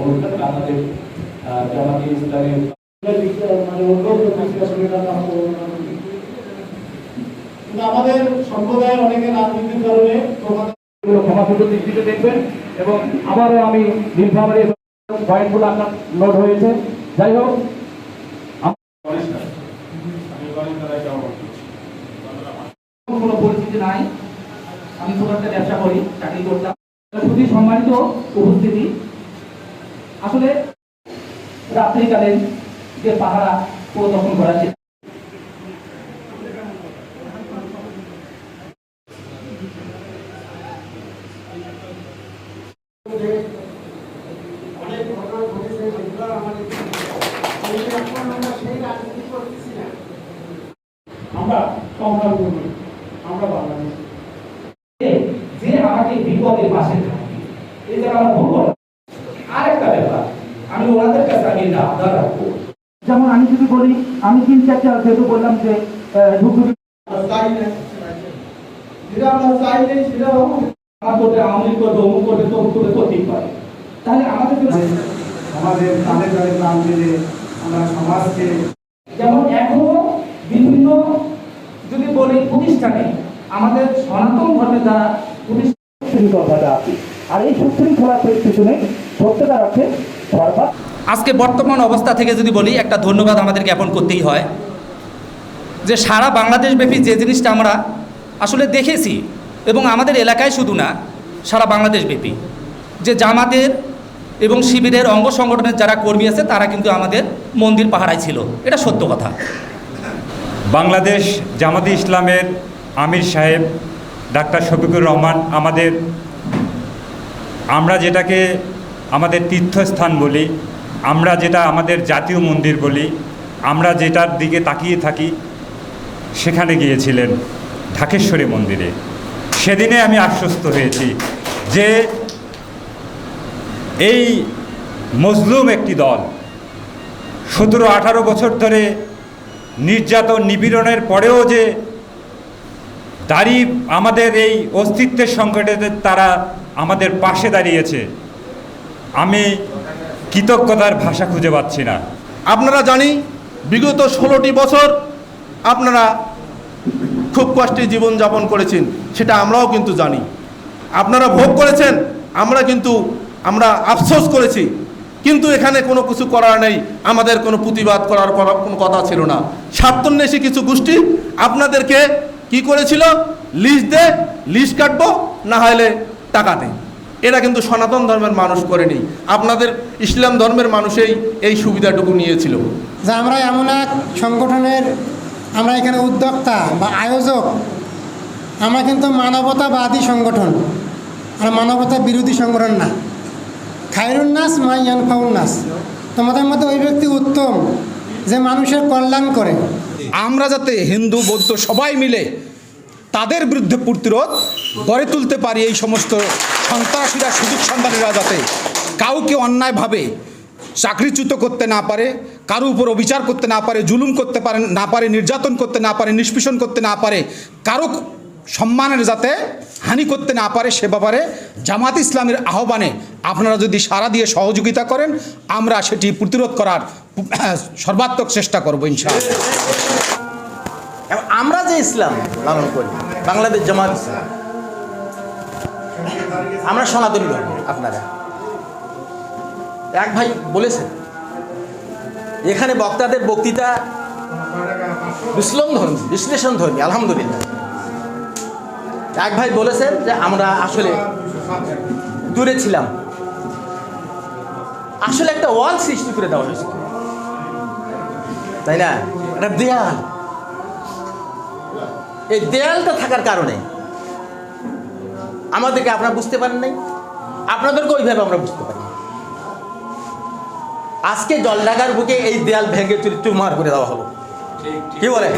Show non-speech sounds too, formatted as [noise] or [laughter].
অনুষ্ঠান বাংলাদেশ জামাতে ইসলামের আমাদের সম্প্রদায়ের অনেকে রাজনীতির কারণে এগুলো দৃষ্টিতে দেখবেন এবং আবারও আমি নীলফামারী পয়েন্টগুলো আপনার নোট হয়েছে। যাই হোক কোনো পরিস্থিতি নাই। আমি ছোট একটা ব্যবসা করি চাকরি করতাম। খুবই সম্মানিত উপস্থিতি। আসলে রাত্রিকালীন যে পাহারা পরিদর্শন করা যে অনেক ঘটনা ঘটেছে যেগুলো আমাদের আমরা সেই রাজনীতি করতেছি না। আমরা সংগ্রাম করি আমরা বাংলাদেশ যে পাশে থাকে। এই জায়গা আমার ভুল আরেকটা ব্যাপার আমি ওনাদের কাছে আমি আবদার রাখব। যেমন আমি যদি বলি আমি তিন চারটা যেহেতু বললাম যে ধুপগুড়ি আমরা চাই না যেটা আমরা চাই নাই সেটা করতে আওয়ামী করবে অমুক করবে তমুক করবে করতেই পারে তাহলে আমাদের আমাদের তালে তালে নাম দিলে আমরা সমাজকে যেমন এখনও বিভিন্ন যদি বলি প্রতিষ্ঠানে আমাদের সনাতন ধর্মের দ্বারা প্রতিষ্ঠান আছে আর এই পিছনে সর্বাত আজকে বর্তমান অবস্থা থেকে যদি বলি একটা ধন্যবাদ আমাদের জ্ঞাপন করতেই হয়। যে সারা বাংলাদেশব্যাপী যে জিনিসটা আমরা আসলে দেখেছি এবং আমাদের এলাকায় শুধু না সারা বাংলাদেশব্যাপী। যে জামাতের এবং শিবিরের অঙ্গ সংগঠনের যারা কর্মী আছে তারা কিন্তু আমাদের মন্দির পাহারায় ছিল। এটা সত্য কথা। বাংলাদেশ জামাতে ইসলামের আমির সাহেব ডাক্তার শফিকুর রহমান, আমাদের, আমরা যেটাকে আমাদের তীর্থস্থান বলি, আমরা যেটা আমাদের জাতীয় মন্দির বলি, আমরা যেটার দিকে তাকিয়ে থাকি, সেখানে গিয়েছিলেন ঢাকেশ্বরী মন্দিরে। সেদিনে আমি আশ্বস্ত হয়েছি যে এই মজলুম একটি দল সতেরো আঠারো বছর ধরে নির্যাতন নিপীড়নের পরেও যে দাঁড়ি আমাদের এই অস্তিত্বের সংকটে তারা আমাদের পাশে দাঁড়িয়েছে। আমি কৃতজ্ঞতার ভাষা খুঁজে পাচ্ছি না। আপনারা জানি, বিগত ষোলোটি বছর আপনারা খুব কষ্টে জীবনযাপন করেছেন, সেটা আমরাও কিন্তু জানি। আপনারা ভোগ করেছেন, আমরা কিন্তু, আমরা আফসোস করেছি। কিন্তু এখানে কোনো কিছু করার নেই, আমাদের কোনো প্রতিবাদ করার কোনো কথা ছিল না। স্বার্থন্বেষী কিছু গোষ্ঠী আপনাদেরকে কি করেছিল? লিজ দে লিজ কাটবো, না হলে টাকা দে। এরা কিন্তু সনাতন ধর্মের মানুষ করেনি। আপনাদের ইসলাম ধর্মের মানুষেই এই সুবিধাটুকু নিয়েছিল। যে আমরা এমন এক সংগঠনের, আমরা এখানে উদ্যোক্তা বা আয়োজক, আমরা কিন্তু মানবতাবাদী সংগঠন। আর মানবতা বিরোধী সংগঠন না। খায়রুন্নাস মাইয়ান ফাউন্নাস তোমাদের মধ্যে ওই ব্যক্তি উত্তম, যে মানুষের কল্যাণ করে। আমরা যাতে হিন্দু, বৌদ্ধ সবাই মিলে তাদের বিরুদ্ধে প্রতিরোধ গড়ে তুলতে পারি এই সমস্ত সন্ত্রাসীরা, সুযোগ সন্ধানীরা যাতে কাউকে অন্যায়ভাবে চাকরিচ্যুত করতে না পারে কারও উপর অবিচার করতে না পারে, জুলুম করতে পারে, না পারে, নির্যাতন করতে না পারে, নিষ্পেষণ করতে না পারে, কারও সম্মানের যাতে হানি করতে না পারে সে ব্যাপারে জামাত ইসলামের আহ্বানে আপনারা যদি সারা দিয়ে সহযোগিতা করেন, আমরা সেটি প্রতিরোধ করার [clears throat] সর্বাত্মক চেষ্টা করব এবং আমরা যে ইসলাম লালন করি, বাংলাদেশ জামাত ইসলাম, আমরা সনাতনী ধর্ম, আপনারা। এক ভাই বলেছেন, এখানে বক্তাদের বক্তৃতা বিশ্লম ধর্মী, বিশ্লেষণ ধর্মী, আলহামদুলিল্লাহ। এক ভাই বলেছেন যে আমরা আসলে দূরে ছিলাম। আসলে একটা ওয়াল সৃষ্টি করে দেওয়া হয়েছে। তাই না? একটা দেয়াল। এই দেয়ালটা থাকার কারণে আমাদেরকে আপনারা বুঝতে পারেন নাই। আপনাদেরকে ওইভাবে আমরা বুঝতে পারি আজকে জলঢাকার বুকে এই দেয়াল ভেঙে চুরি চুরমার করে দেওয়া হলো। কি বলে